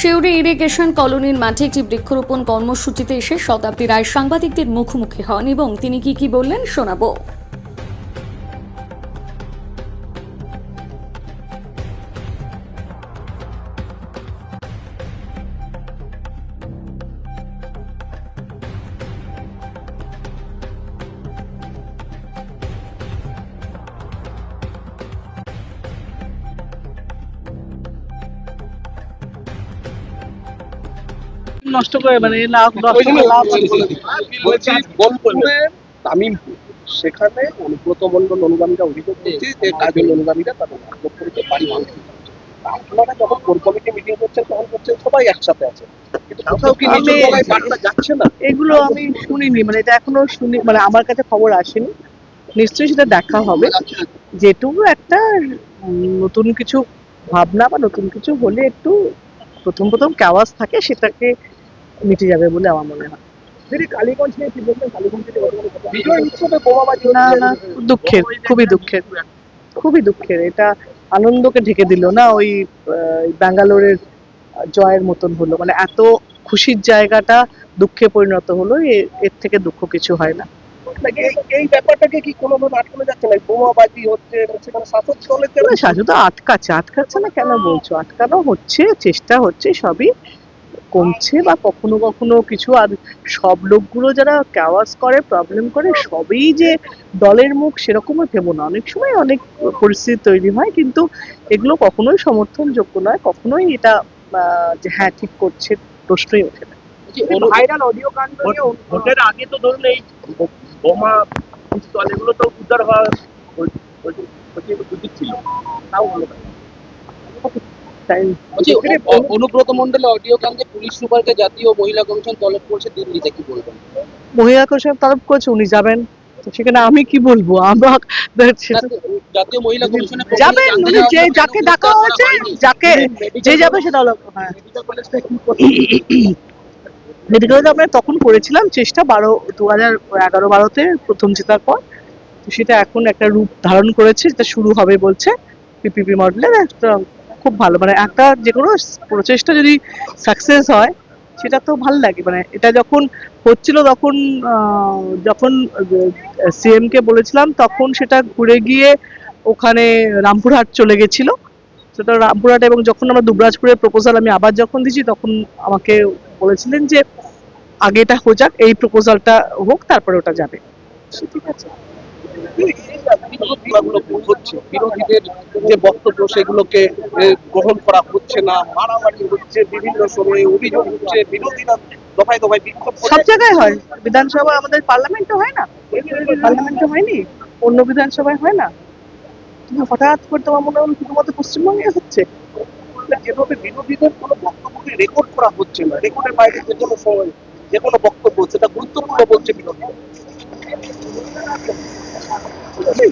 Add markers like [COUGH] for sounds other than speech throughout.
শিউরি irrigation কলোনির মাঠে একটি বৃক্ষরোপণ কর্মসূচিতে এসে শতাব্দী রায় সাংবাদিকদের মুখোমুখি হন এবং তিনি কি কি বললেন শোনাবো। নষ্ট করে মানে লাভ নষ্ট করে লাভ বলছি বোলপুরে তামিমপুর সেখানে অনুব্রত মন্ডল অনুগামীরা অভিযোগ করছে যে কাজল অনুগামীরা তাদের বাড়ি আপনারা যখন কোর কমিটি মিটিং করছেন তখন করছেন সবাই একসাথে আছে। কিন্তু কোথাও কি নিচু আমি- বার্তা যাচ্ছে না? এগুলো আমি শুনিনি মানে এটা এখনও শুনি মানে আমার কাছে খবর আসেনি। নিশ্চয়ই সেটা দেখা হবে। যেটুকু একটা নতুন কিছু ভাবনা বা নতুন কিছু হলে একটু প্রথম প্রথম ক্যাওয়াজ থাকে সেটাকে মিটে যাবে বলে আমার মনে হয়। কালীগঞ্জ নিয়ে কি বলবেন? কালীগঞ্জ বিজয় উৎসবে বোমাবাজি না না দুঃখের খুবই দুঃখের। খুবই দুঃখের। এটা আনন্দকে ঢেকে দিল না ওই ব্যাঙ্গালোরের জয়ের মতন হলো। মানে এত খুশির জায়গাটা দুঃখে পরিণত হলো এর থেকে দুঃখ কিছু হয় না। এই- এই ব্যাপারটাকে কি কোনোভাবে আটকানো যাচ্ছে না? বোমাবাজি হচ্ছে সেখানে শাসক দলের না, তো আটকাচ্ছে। আটকাচ্ছে না কেন বলছো? আটকানো হচ্ছে চেষ্টা হচ্ছে সবই। কমছে বা কখনো কখনো কিছু আর সব লোকগুলো যারা ক্যাওয়াস করে প্রবলেম করে সবই যে দলের মুখ সেরকমও ভেবো না। অনেক সময় অনেক পরিস্থিতি তৈরি হয় কিন্তু এগুলো কখনোই সমর্থনযোগ্য নয় কখনোই এটা আহ, যে হ্যাঁ ঠিক করছে প্রশ্নই ওঠে না। ভাইরাল অডিও কাণ্ড ভোটের আগে তো ধরুন এই বোমা পিস্তল এগুলো তো উদ্ধার হওয়া ছিল তাও হলো অনুব্রত মন্ডলে অডিও পুলিশ সুপারকে জাতীয় মহিলা কমিশন তলব করছে দিল্লিতে কি বলবেন? মহিলা তরফ করছে উনি যাবেন। সেখানে আমি কি বলব? আমার জাতীয় মহিলা কমিশনে যাবেন উনি যে যাকে ডাকা হয়েছে যাকে যে যাবে হলো হ্যাঁ মেডিকেল আমরা তখন করেছিলাম চেষ্টা বারো দু হাজার এগারো বারোতে প্রথম জেতার পর। সেটা এখন একটা রূপ ধারণ করেছে যেটা শুরু হবে বলছে পিপিপি মডেলের একটা খুব ভালো। মানে একটা যে কোনো প্রচেষ্টা যদি সাকসেস হয়, সেটা তো ভালো লাগে। মানে এটা যখন হচ্ছিল তখন যখন সিএম কে বলেছিলাম, তখন সেটা ঘুরে গিয়ে ওখানে রামপুরহাট চলে গেছিল। সেটা রামপুরহাট এবং যখন আমরা দুবরাজপুরের প্রপোজাল আমি আবার যখন দিয়েছি, তখন আমাকে বলেছিলেন যে, আগে এটা হো যাক, এই প্রপোজালটা হোক, তারপরে ওটা যাবে। ঠিক আছে। হচ্ছে। বিরোধীদের যে বক্তব্য সেগুলোকে গ্রহণ করা হচ্ছে না। মারামারি হচ্ছে বিভিন্ন সময়ে অভিযোগ হচ্ছে বিরোধীরা দফায় দফায় বিক্ষোভ সব জায়গায় হয়। বিধানসভা আমাদের পার্লামেন্টে হয় না? পার্লামেন্টে হয়নি? অন্য বিধানসভায় হয় না? তুমি হঠাৎ করে তোমার মনে হলো শুধুমাত্র পশ্চিমবঙ্গে হচ্ছে? যেভাবে বিরোধীদের কোনো বক্তব্যকে রেকর্ড করা হচ্ছে না রেকর্ডের বাইরে যে কোনো সময় যে কোনো বক্তব্য সেটা গুরুত্বপূর্ণ বলছে বিরোধীরা।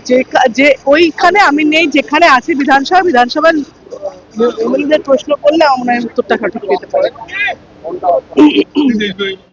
যে যে ওইখানে আমি নেই যেখানে আছি বিধানসভা বিধানসভার এমএলএদের প্রশ্ন করলে আমার উত্তরটা সঠিক পেতে পারে। [COUGHS] [COUGHS]